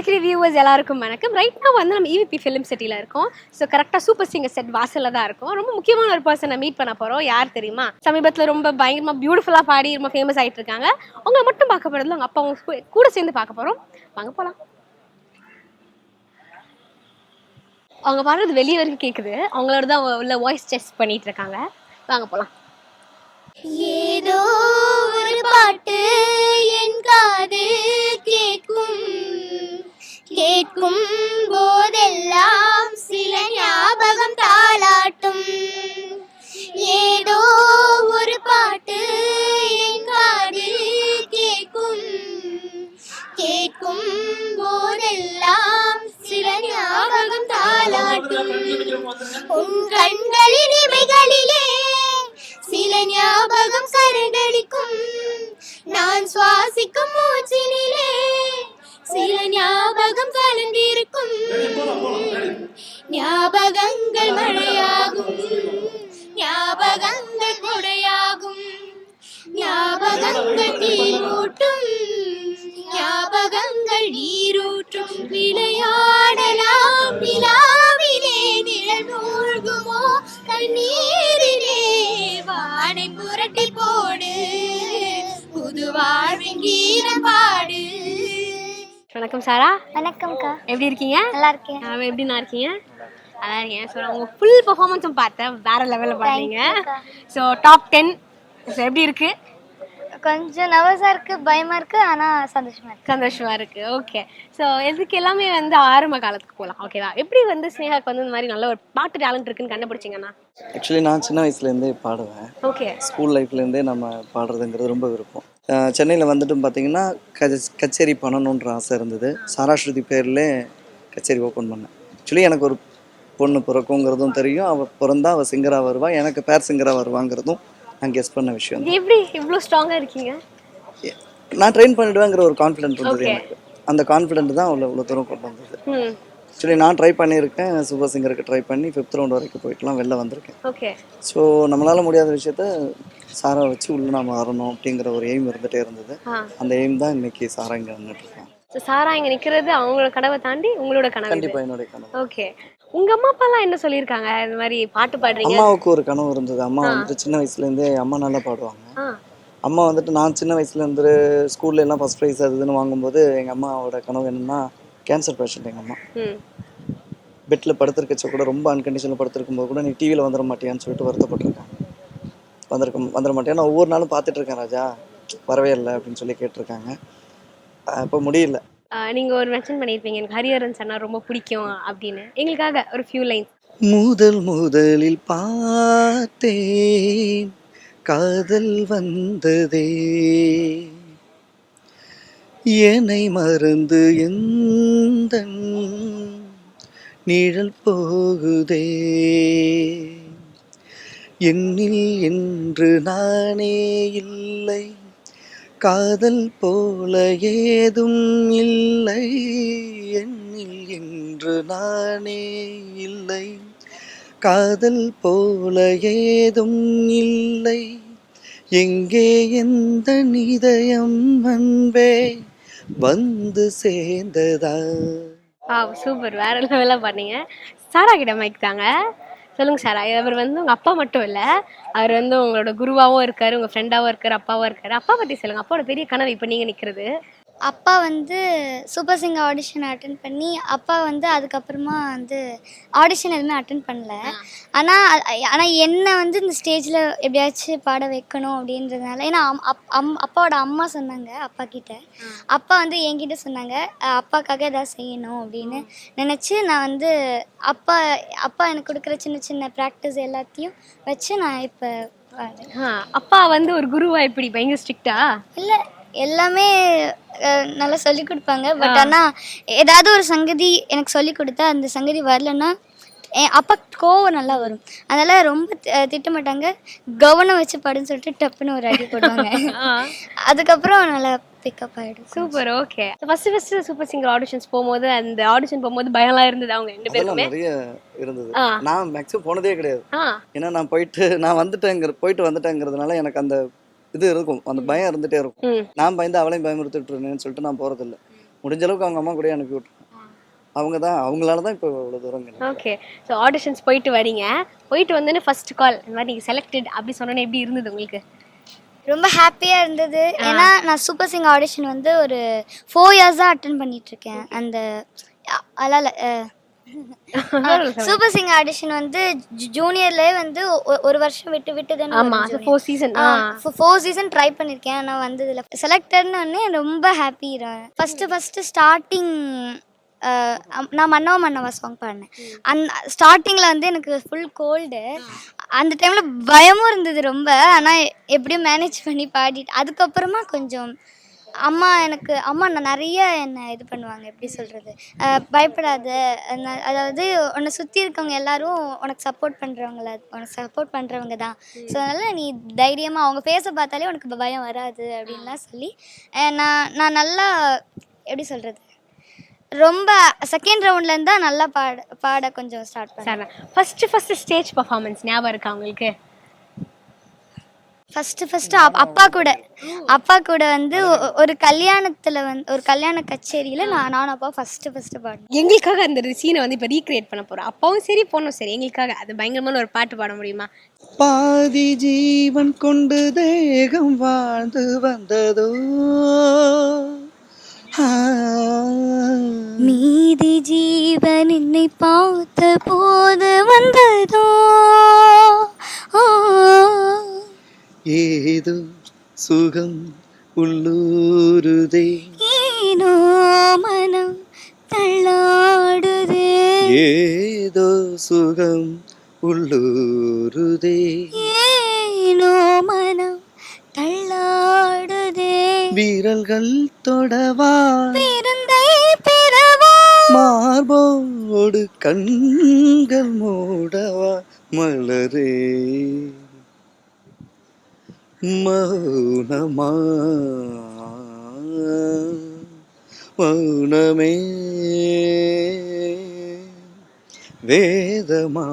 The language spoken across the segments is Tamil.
இருக்கிற வியூவர்ஸ் எல்லாருக்கும் வணக்கம். ரைட் நான் வந்து நம்ம இவிபி ஃபிலிம் சிட்டியில் இருக்கோம். ஸோ கரெக்டாக சூப்பர் சிங்கர் செட் வாசலில் தான் இருக்கும். ரொம்ப முக்கியமான ஒரு பர்சனை மீட் பண்ண போகிறோம் யார் தெரியுமா? சமீபத்தில் ரொம்ப பயங்கரமாக பியூட்டிஃபுல்லாக பாடி ரொம்ப ஃபேமஸ் ஆகிட்டு இருக்காங்க. உங்களை மட்டும் பார்க்க போகிறதுல உங்கள் அப்பா அவங்க கூட- சேர்ந்து பார்க்க போகிறோம் வாங்க போகலாம் அவங்க பாடுறது வெளியே வரைக்கும் கேட்குது அவங்களோட தான் உள்ள வாய்ஸ் டெஸ்ட் பண்ணிட்டு இருக்காங்க. வாங்க போகலாம் ஏதோ ஒரு பாட்டு என் காதே கேட்கும் போதெல்லாம் சில ஞாபகம் தாளாட்டும். ஏதோ ஒரு பாட்டு என் காது கேட்கும். கேட்கும் போதெல்லாம் சில ஞாபகம் தாளாட்டும். உன் கண்களின் இமைகளிலே சில ஞாபகம் கரடடிக்கும் நான் சுவாசிக்கும் மூச்சினிலே சில ஞாபகம் கலந்திருக்கும். ஞாபகங்கள் மழையாகும். ஞாபகங்கள் கொடையாகும் ஞாபகங்கள் தீமூட்டும் ஞாபகங்கள் நீரூற்றும். விளையாடலாம் வணக்கம் சாரா. வணக்கம்க்கா. எப்படி இருக்கீங்க? நல்லா இருக்கேன் ஆ, எப்படி நான் இருக்கீங்க? நல்லா இருக்கேன் ஸோ உங்க ஃபுல் பெர்ஃபார்மன்ஸும் பார்த்தேன். வேற லெவலில் பண்ணீங்க ஸோ டாப் டென் ஸோ எப்படி இருக்கு? கொஞ்சம் நர்வஸா இருக்கு பயமா இருக்கு ஆனா சந்தோஷமா இருக்கு. சந்தோஷமா இருக்கு. ஓகே ஸோ இதுக்கு எல்லாமே வந்து ஆரம்ப காலத்துக்கு போகலாம் ஓகேவா எப்படி வந்து ஸ்னேகாக்கு வந்து இந்த மாதிரி நல்ல ஒரு பாட்டு டேலண்ட் இருக்குன்னு கண்டுபிடிச்சிங்கன்னா ஆக்சுவலி நான் சின்ன வயசுலேருந்தே பாடுவேன். ஓகே ஸ்கூல் லைஃப்லேருந்தே நம்ம பாடுறதுங்கிறது ரொம்ப விருப்பம். சென்னையில் வந்துட்டு பார்த்தீங்கன்னா கச்ச- கச்சேரி பண்ணணுன்ற ஆசை இருந்தது. சாராஸ்ருதி பேரில் கச்சேரி ஓப்பன் பண்ணேன். ஆக்சுவலி எனக்கு ஒரு பொண்ணு பிறக்குங்கிறதும் தெரியும். அவள் பிறந்தா அவள் சிங்கராக வருவா. எனக்கு பேர் சிங்கராக வருவாங்கிறதும் நான் கெஸ் பண்ண விஷயம் எப்படி இவ்வளோ ஸ்ட்ராங்காக இருக்கீங்க? நான் ட்ரெயின் பண்ணிடுவேங்கிற ஒரு கான்ஃபிடென்ட் இருந்தது. எனக்கு. அந்த கான்ஃபிடென்ட் தான் அவளை இவ்வளோ தூரம் கொண்டு வந்தது. ஆக்சுவலி நான் ட்ரை பண்ணியிருக்கேன். சூப்பர் சிங்கருக்கு ட்ரை பண்ணி ஃபிஃப்த் ரவுண்ட் வரைக்கும் போயிட்டுலாம் வெளில வந்திருக்கேன். ஓகே ஸோ நம்மளால் முடியாத விஷயத்த சாரா வச்சு உள்ள நாம வரணும் அப்படிங்கிற ஒரு எய்ம் இருந்துகிட்டே இருந்தது. அந்த எய்ம் தான் இன்னைக்கு சாரா இங்கே நின்றுட்டுருக்கேன் ஸோ சாரா இங்கே நிற்கிறது அவங்களோட கனவை தாண்டி உங்களோட கனவு இது. கண்டிப்பாக என்னுடைய கனவு. ஓகே உங்க அம்மா அப்பாலாம் என்ன சொல்லியிருக்காங்க? இந்த மாதிரி பாட்டு பாடுறீங்க. அம்மாவுக்கு ஒரு கனவு இருந்தது. அம்மா வந்துட்டு சின்ன வயசுலேருந்தே அம்மா நல்லா பாடுவாங்க. அம்மா வந்துட்டு நான் சின்ன வயசுலேருந்து ஸ்கூல்ல எல்லாம் ஃபஸ்ட் ப்ரைஸ் அது இதுன்னு வாங்கும்போது எங்கள் அம்மாவோட கனவு என்னன்னா கேன்சர் பேஷண்ட் எங்கள் அம்மா. பெட்டில் படுத்திருக்கச்ச கூட ரொம்ப அன்கண்டிஷனில் படுத்திருக்கும் போது கூட நீ டிவியில் வந்துட மாட்டியான்னு சொல்லிட்டு வருத்தப்பட்டிருக்காங்க. வந்திருக்க வந்துட மாட்டேன். நான் ஒவ்வொரு நாளும் பார்த்துட்டு இருக்கேன் ராஜா. வரவே இல்லை அப்படின்னு சொல்லி கேட்டிருக்காங்க. இப்போ முடியல. ஆஹ் நீங்க ஒரு மென்ஷன் பண்ணியிருப்பீங்க. எனக்கு ஹரிஹரன் சொன்னா ரொம்ப பிடிக்கும் அப்படின்னு. எங்களுக்காக ஒரு ஃபியூ லைன்ஸ் முதல் முதலில் பார்த்தேன். காதல் வந்ததே. என்னை மறந்து எந்த நிழல் போகுதே. என்னில் என்று நானே இல்லை. காதல் போல ஏதும் இல்லை. என்னில் என்று நானே இல்லை. காதல் போல ஏதும் இல்லை. எங்கே எந்த நிதயம் அன்பே வந்து சேர்ந்ததா? ஆ சூப்பர் வேற லெவலாக பண்ணீங்க. சாரா கிட்ட மைக் தாங்க. சொல்லுங்க சார். அவர் வந்து உங்க அப்பா மட்டும் இல்ல. அவர் வந்து உங்களோட குருவாவும் இருக்காரு உங்க ஃப்ரெண்டாவும் இருக்காரு அப்பாவும் இருக்காரு. அப்பா பத்தி சொல்லுங்க. அப்பாவோட பெரிய கனவு இப்போ நீங்க நிக்கிறது. அப்பா வந்து சூப்பர் சிங்கர் ஆடிஷன் அட்டன் பண்ணி அப்பா வந்து அதுக்கப்புறமா வந்து ஆடிஷன் எதுவுமே அட்டன் பண்ணல. ஆனால் ஆனால் என்னை வந்து இந்த ஸ்டேஜில் எப்படியாச்சும் பாட வைக்கணும் அப்படின்றதுனால ஏன்னா அம்- அப்- அம் அப்பாவோட அம்மா சொன்னாங்க அப்பா கிட்ட. அப்பா வந்து என்கிட்ட சொன்னாங்க அப்பாக்காக ஏதாவது செய்யணும் அப்படின்னு நினச்சி நான் வந்து அப்பா அப்பா எனக்கு கொடுக்குற சின்ன சின்ன ப்ராக்டிஸ் எல்லாத்தையும் வச்சு நான் இப்போ அப்பா வந்து ஒரு குருவா எப்படி பயங்கர ஸ்ட்ரிக்டா இல்லை எல்லாமே நல்லா சொல்லி கொடுப்பாங்க. பட் ஆனால் ஏதாவது ஒரு சங்கதி எனக்கு சொல்லி கொடுத்தா அந்த சங்கதி வரலன்னா என் அப்பா கோவம் நல்லா வரும். அதனால் ரொம்ப தி- திட்ட மாட்டாங்க. கவனம் வச்சு பாடுன்னு சொல்லிட்டு டப்புன்னு ஒரு அடி போடுவாங்க. அதுக்கப்புறம் நல்லா பிக்கப் ஆகிடும் super okay first first super singer auditions போகும்போது அந்த ஆடிஷன் போகும்போது பயம்லாம் இருந்தது அவங்க ரெண்டு பேருக்குமே? நிறைய இருந்தது. நான் மேக்ஸிமம் போனதே கிடையாது. ஏன்னா நான் போயிட்டு நான் வந்துட்டேங்கிற போயிட்டு வந்துட்டேங்கிறதுனால எனக்கு அந்த இது இருக்கும். அந்த பயம் இருந்துட்டே இருக்கும். நான் பயந்து அவளையும் பயமுறுத்திட்டு இருந்தேன்னு சொல்லிட்டு நான் போறதில்ல. முடிஞ்ச அளவுக்கு அவங்க அம்மா கூட அனுப்பி விட்ருவேன் அவங்க தான் அவங்களால தான் இப்போ இவ்வளோ தூரம் ஓகே ஸோ ஆடிஷன்ஸ் போயிட்டு வரீங்க. போயிட்டு வந்தோடனே ஃபர்ஸ்ட் கால் இந்த மாதிரி நீங்கள் செலக்டட் அப்படி சொன்னோன்னே எப்படி இருந்தது உங்களுக்கு? ரொம்ப ஹாப்பியாக இருந்தது. ஏன்னா நான் சூப்பர் சிங்கர் ஆடிஷன் வந்து ஒரு ஃபோர் இயர்ஸாக அட்டன் பண்ணிட்டு இருக்கேன் அந்த அதால சூப்பர் சிங்கர் ஆடிஷன் வந்து ஜூனியர்லேயே வந்து ஒரு வருஷம் விட்டு விட்டு தானே ஆமா four season four season try பண்ணியிருக்கேன் ஆனால் வந்ததில்ல. செலக்டட்னு ஒன்று ரொம்ப ஹாப்பி ஃபஸ்ட்டு ஃபஸ்ட்டு ஸ்டார்டிங் நான் மன்னவா மன்னவா சாங் பாடினேன். அந் ஸ்டார்டிங்கில் வந்து எனக்கு ஃபுல் கோல்டு அந்த டைமில் பயமும் இருந்தது ரொம்ப. ஆனால் எப்படியும் மேனேஜ் பண்ணி பாடிட்டு அதுக்கப்புறமா கொஞ்சம் அம்மா எனக்கு அம்மா நான் நிறைய என்னை இது பண்ணுவாங்க எப்படி சொல்கிறது பயப்படாத அதாவது உன்னை சுற்றி இருக்கவங்க எல்லாரும் உனக்கு சப்போர்ட் பண்ணுறவங்கள உனக்கு சப்போர்ட் பண்ணுறவங்க தான். ஸோ அதனால் நீ தைரியமாக அவங்க ஃபேஸை பார்த்தாலே உனக்கு பயம் வராது அப்படின்லாம் சொல்லி நான் நான் நல்லா எப்படி சொல்கிறது ரொம்ப செகண்ட் ரவுண்ட்லேருந்து தான் நல்லா பாட பாட கொஞ்சம் ஸ்டார்ட் பண்ணேன். ஃபஸ்ட்டு ஃபஸ்ட்டு ஸ்டேஜ் பர்ஃபார்மன்ஸ் ஞாபகம் இருக்கா உங்களுக்கு? ஃபஸ்ட்டு ஃபஸ்ட்டு அப்பா கூட. அப்பா கூட வந்து ஒ- ஒரு கல்யாணத்தில் வந்து ஒரு கல்யாண கச்சேரியில் நான் நானும் அப்பா ஃபஸ்ட்டு ஃபஸ்ட்டு பாடினேன் எங்களுக்காக அந்த சீனை வந்து இப்போ ரீக்ரியேட் பண்ண போறோம். அப்பாவும் சரி பொண்ணும் சரி. எங்களுக்காக அது பயங்கரமான ஒரு பாட்டு பாட முடியுமா? பாதி ஜீவன் கொண்டு தேகம் வாழ்ந்து வந்ததோ? ஆ. மீதி ஜீவன் என்னை பார்த்த போது வந்ததோ சுகம் உள்ளூருதே. ஏனோ மனம் தள்ளாடுதே. ஏதோ சுகம் உள்ளூருதே. ஏனோ மனம் தள்ளாடுதே. வீரல்கள் தொடவா. பிறந்தை பிறவா. மார்போடு கண்கள் மூடவா மலரே. மௌனமா மௌனமே வேதமா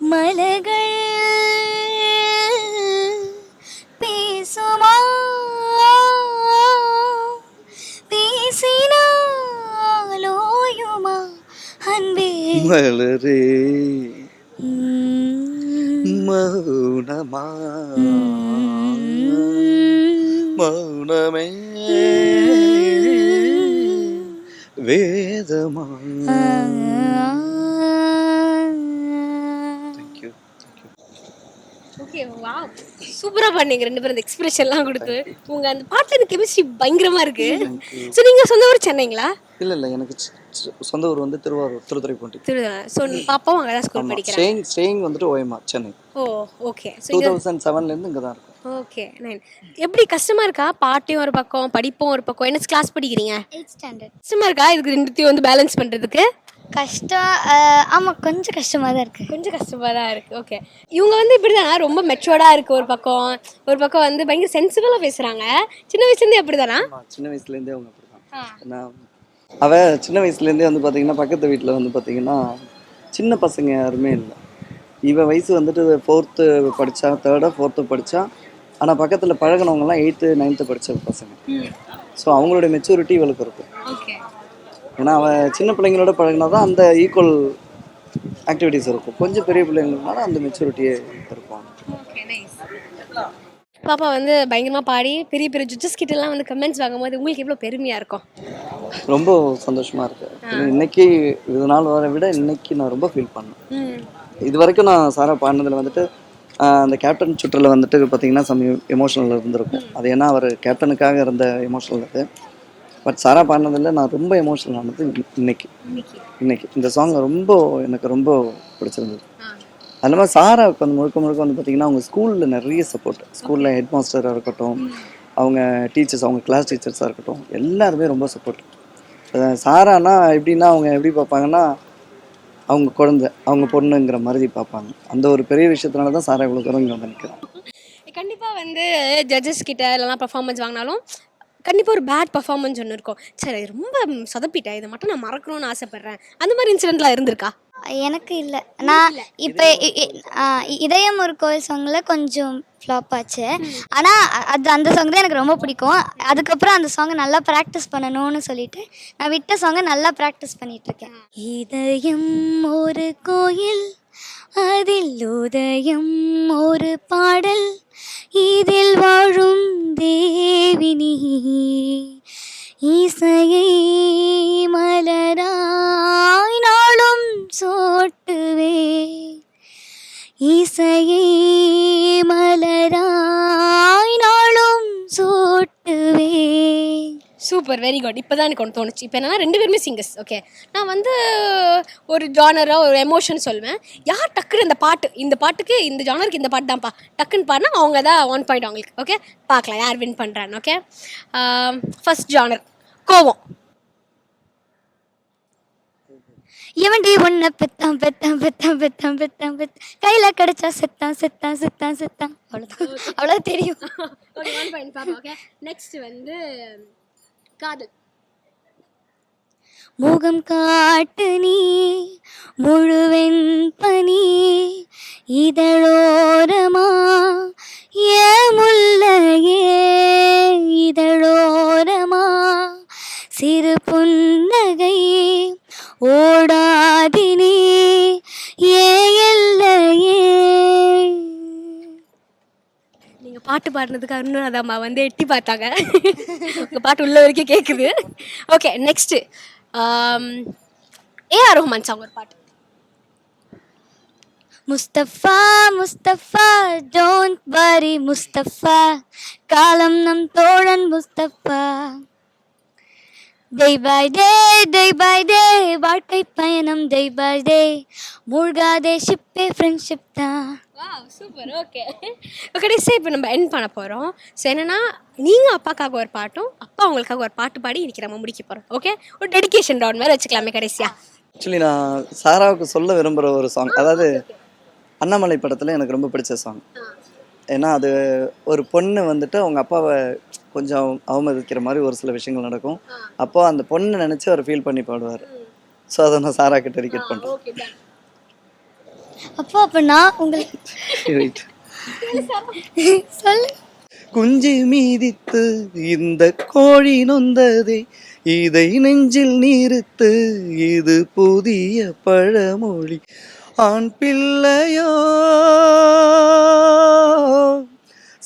மலர்கள் பேசுமா மௌனமா மௌனமே. வேதமா? தேங்க்யூ ஓகே வா சூப்பரா பண்ணீங்க ரெண்டு பேரும் அந்த எக்ஸ்பிரஷன்லாம் கொடுத்து. உங்க அந்த பாட்டுல இந்த கெமிஸ்ட்ரி பயங்கரமா இருக்கு. ஸோ நீங்க சொந்த ஊர் சென்னைங்களா? இல்லை இல்லை எனக்கு சொந்த ஊர் வந்து திருவாரூர் திருத்துறைப்பூண்டி. திருவிழா. ஸோ பாப்பாவும் அங்கே தான் ஸ்கூல் படிக்கிறேன் ஸ்டேயிங் ஸ்டேயிங் வந்துட்டு OMR Chennai. Oh okay two thousand செவன்லேருந்து இங்கே தான் இருக்கும். ஓகே நைன் எப்படி கஷ்டமா இருக்கா? பாட்டையும் ஒரு பக்கம் படிப்பும் ஒரு பக்கம். என்ன கிளாஸ் படிக்கிறீங்க? எயிட் ஸ்டாண்டர்ட் கஷ்டமா இருக்கா? இதுக்கு ரெண்டுத்தையும் வந்து பேலன்ஸ் பண்றதுக்கு? கஷ்டம் அஹ், ஆமா கொஞ்சம் கஷ்டமா தான் இருக்கு. கொஞ்சம் கஷ்டமா தான் இருக்கு. ஓகே இவங்க வந்து இப்படிதானா ரொம்ப மெச்சுவர்டா இருக்கு ஒரு பக்கம். ஒரு பக்கம் வந்து பயங்கர சென்சிபிளா பேசுறாங்க. சின்ன வயசுல இருந்து அப்படிதானா ஆமா, சின்ன வயசுலேருந்தே அவங்க அப்படி தான். அவ சின்ன வயசுலேருந்தே வந்து பார்த்தீங்கன்னா பக்கத்து வீட்டில் வந்து பார்த்தீங்கன்னா சின்ன பசங்க யாருமே இல்லை. இவ வயசு வந்துட்டு ஃபோர்த்து படித்தா தேர்டோ ஃபோர்த்து படித்தா ஆனால் பக்கத்தில் பழகினவங்கலாம் எயித்து நைன்த்து படித்த பசங்க. ஸோ அவங்களோட மெச்சூரிட்டி இவளுக்கு இருக்கும். ஓகே ஏன்னா அவள் சின்ன பிள்ளைங்களோட பழகினா தான் அந்த ஈக்குவல் ஆக்டிவிட்டீஸ் இருக்கும். கொஞ்சம் பெரிய பிள்ளைங்கனால அந்த மெச்சூரிட்டியே நைஸ் பாப்பா வந்து பயங்கரமா பாடி பெரிய பெரிய ஜட்ஜஸ் எல்லாம் வந்து கமெண்ட்ஸ் வாங்கும்போது உங்களுக்கு எவ்வளவு பெருமையா இருக்கும்? ரொம்ப சந்தோஷமாக இருக்குது இன்னைக்கு இது நாள் வரை விட இன்னைக்கு நான் ரொம்ப ஃபீல் பண்ணேன். இது வரைக்கும் நான் சாரா பாடினதில் வந்துட்டு அந்த கேப்டன் சுற்றில் வந்துட்டு பார்த்தீங்கன்னா சம் எமோஷனல் இருந்திருக்கும். அது ஏன்னா அவர் கேப்டனுக்காக இருந்த எமோஷனல் அது. பட் சாரா பாடினதில் நான் ரொம்ப எமோஷனல் ஆனது இன்னி- இன்னைக்கு. இன்னைக்கு. இந்த சாங் ரொம்ப எனக்கு ரொம்ப பிடிச்சிருந்தது. அது இல்லாமல் சாராவுக்கு வந்து முழுக்க முழுக்க வந்து பார்த்தீங்கன்னா அவங்க ஸ்கூலில் நிறைய சப்போர்ட் ஸ்கூலில் ஹெட் மாஸ்டராக இருக்கட்டும் அவங்க டீச்சர்ஸ் அவங்க கிளாஸ் டீச்சர்ஸாக இருக்கட்டும் எல்லாருமே ரொம்ப சப்போர்ட் சாரானா எப்படின்னா அவங்க எப்படி பார்ப்பாங்கன்னா அவங்க குழந்தை அவங்க பொண்ணுங்கிற மாதிரி பார்ப்பாங்க. அந்த ஒரு பெரிய விஷயத்தினால தான் சாரா இவ்வளோ தூரம் இங்கே வந்து நிற்கிறேன் கண்டிப்பா வந்து ஜட்ஜஸ் கிட்ட இல்லைனா பர்ஃபார்மன்ஸ் வாங்கினாலும் கண்டிப்பா ஒரு பேட் பர்ஃபார்மன்ஸ் ஒன்று இருக்கும். சரி ரொம்ப சொதப்பிட்டேன் இதை மட்டும் நான் மறக்கணும்னு ஆசைப்படுறேன். அந்த மாதிரி இன்சிடென்ட்லாம் இருந்திருக்கா? எனக்கு இல்லை. நான் இப்போ இதயம் ஒரு கோயில் சாங்கில் கொஞ்சம் ஃப்ளாப் ஆச்சு. ஆனால் அது அந்த சாங் தான் எனக்கு ரொம்ப பிடிக்கும். அதுக்கப்புறம் அந்த சாங்கை நல்லா ப்ராக்டிஸ் பண்ணணும்னு சொல்லிட்டு நான் விட்ட சாங்கை நல்லா ப்ராக்டிஸ் பண்ணிட்டு இருக்கேன். இதயம் ஒரு கோயில். அதில் உதயம் ஒரு பாடல். இதில் வாழும் தேவினி. இசையை மலராய் நாளும் சோட்டுவே. இசையை மலர் சூப்பர் வெரி குட் இப்போ தான் எனக்கு ஒன்று தோணுச்சு. இப்போ என்னன்னா ரெண்டு பேருமே சிங்கர்ஸ் ஓகே நான் வந்து ஒரு ஜானராக ஒரு எமோஷன் சொல்லுவேன் யார் டக்குன்னு இந்த பாட்டு இந்த பாட்டுக்கு இந்த ஜானருக்கு இந்த பாட்டு தான்ப்பா. டக்குன்னு பாடினா அவங்க தான் ஒன் பாயிண்ட் அவங்களுக்கு ஓகே பார்க்கலாம் யார் வின் பண்ணுறான்னு ஓகே ஃபர்ஸ்ட் ஜானர் கோவம். எவன்டி உன்னை பெத்தான் பெத்தான் பெத்தான் பெத்தான் பெத்தான் பெத்தான் கையில் கிடைச்சா செத்தான் செத்தான் செத்தான் செத்தான் அவ்வளோதான் அவ்வளோ தெரியும். நெக்ஸ்ட் வந்து காதல். முகம் காட்டு நீ முழுவெண் பனி இதழோரமா ஏ முல்லையே இதழோரமா. சிறு புன்னகை ஓடாதினே ஏ எல்லையே. பாட்டு பாடினதுக்கு அருணாதாம்மா வந்து எட்டி பார்த்தாங்க. உங்கள் பாட்டு உள்ள வரைக்கும் கேட்குது okay next AR Rahman song ஒரு பாட்டு. முஸ்தஃபா முஸ்தஃபா டோன்ட் வரி முஸ்தஃபா காலம் நம் தோழன் Mustafa day by day day by day வாழ்க்கை பயணம் டே பை டே மூழ்காதே ஷிப்பே ஃப்ரெண்ட்ஷிப் தான். சூப்பர் ஓகே கடைசியாக இப்போ நம்ம என் பண்ண போகிறோம் ஸோ என்னன்னா நீங்கள் அப்பாக்காக ஒரு பாட்டும் அப்பா உங்களுக்காக ஒரு பாட்டு பாடி இன்னைக்கு நம்ம முடிக்க போகிறோம் ஓகே ஒரு டெடிகேஷன் ரவுண்ட் மாதிரி வச்சுக்கலாமே கடைசியாக ஆக்சுவலி நான் சாராவுக்கு சொல்ல விரும்புகிற ஒரு சாங் அதாவது அண்ணாமலை படத்தில் எனக்கு ரொம்ப பிடிச்ச சாங் ஏன்னா அது ஒரு பொண்ணு வந்துட்டு அவங்க அப்பாவை கொஞ்சம் அவமதிக்கிற மாதிரி ஒரு சில விஷயங்கள் நடக்கும். அப்போ அந்த பொண்ணை நினச்சி அவர் ஃபீல் பண்ணி பாடுவார். ஸோ அதை நான் சாரா கிட்ட டெடிகேட் பண்ணுறேன் அப்போ அப்போ நான் உங்களுக்கு ரைட் சொல்லு. குஞ்சு மீதித்து இந்த கோழி நொந்ததே இதை நெஞ்சில் நீருத்து இது புதிய பழமொழி. ஆண் பிள்ளையோ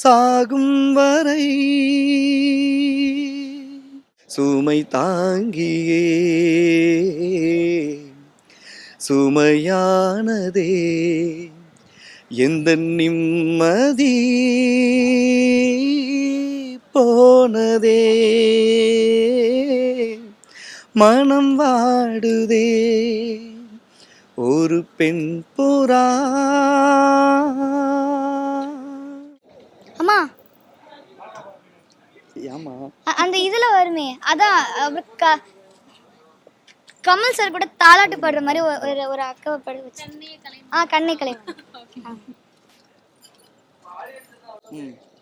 சாகும் வரை. சுமை தாங்கியே. சுமையானதே. எந்த நிம்மதி போனதே. மனம் வாடுதே. ஒரு பெண் புறா அம்மா ஆமா. அந்த இதுல வருமே அதான் அவர் கமல் சார் கூட தாலாட்டு பாடுற மாதிரி ஒரு ஒரு அக்காவை பாட வச்சு ஆ கண்ணை கலை.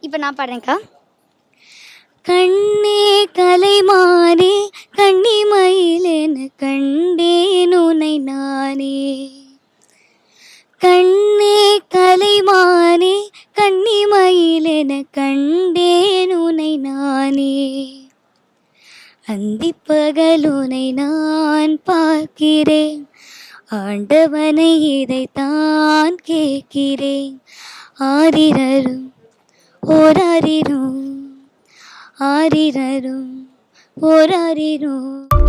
இப்போ நான் பாடுறேன்க்கா. கண்ணே கலை மாறி கண்ணி மயிலென கண்டேன் உனை நானே. கண்ணே கலை மாறி கண்ணி மயிலென கண்டேன் நானே அந்திப்பகலுனை நான் பார்க்கிறேன். ஆண்டவனை இதைத்தான் கேட்கிறேன். ஆரிரரும் ஓராரிரும் ஆரிரரும் ஓராரிரும்.